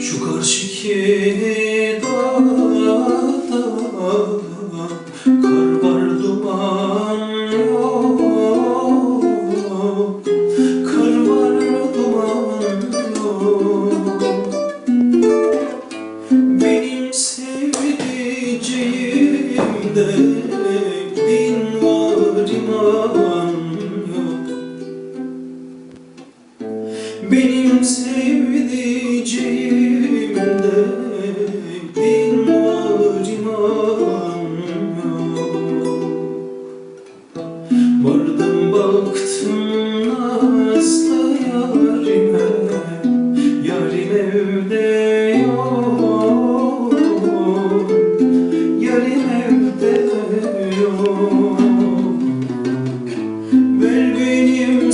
Şu karşıki dağda Kar var duman yok Kar var duman yok. Benim sevdiceğimde Din var iman yok. Benim sevdiceğimde baktım nazlı yarime Yarim evde yok Yarim evde yok Ver benim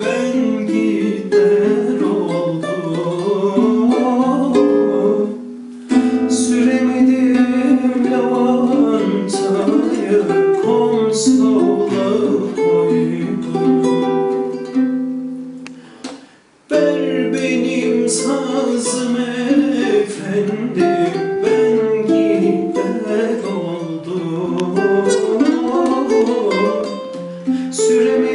Ben gider oldum Süremedim sazım efendim ben giden oldum. Süremi